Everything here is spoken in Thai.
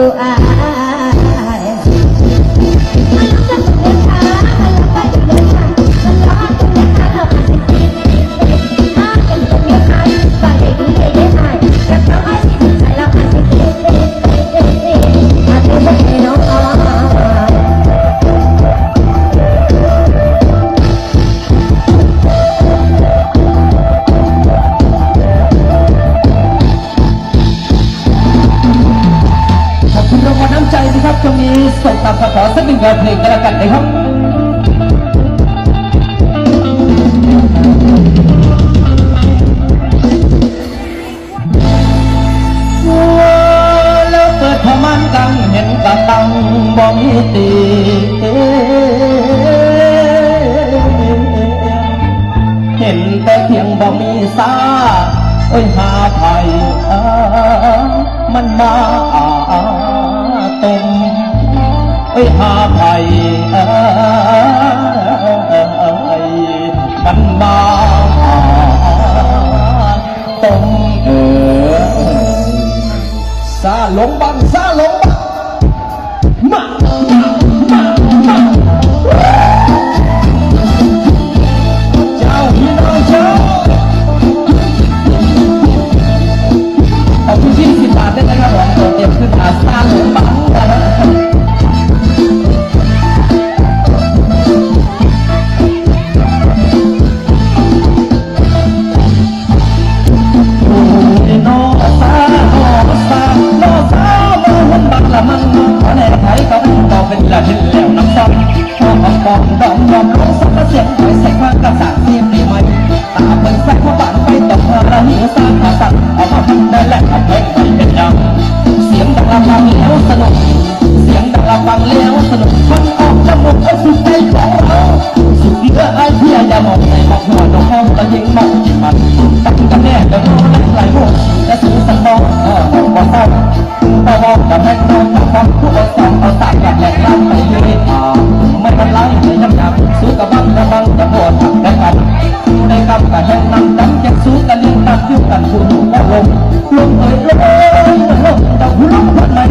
ดูอา กับเพลงกันละกันนะครับแล้วเปิดพมันกังเห็นกะตังบ่มีตีเห็นแต่เพียงบ่มีซาเอ้ยหาไผ่มั ตมเออซาหลงบังซาหลงบัง องดอมดองสักเสียงหอยใส่ข้างกระสานเทียมดีไหมตาเปิดไฟพอบ้านไปตกละหิวซาขาสั่งเอามาพันได้แลกเอาเพลงไปเป็นยังเสียงดังละฟังแล้วสนุก เสียงดังละฟังแล้วสนุกมันออกจมูกเอาสุดใจของเราสุดที่เอื้อไอ้เพียอย่ามองในมองหัวน้องห้องตะยิงมองจิตมันตั้งกันแน่เดี๋ยวรู้ได้หลายโมงจะสูสันมองเออบอกว่าเศร้าตะมองกับแม่นอนกับความทุกข์เอาสองเอาสายอยากแหลก ดังนำดังจากสูงกันลืมตามเที่ยวกันผู้หนุ่มลงลงเอ่ยลงลงดาวหุ่นลงพัน này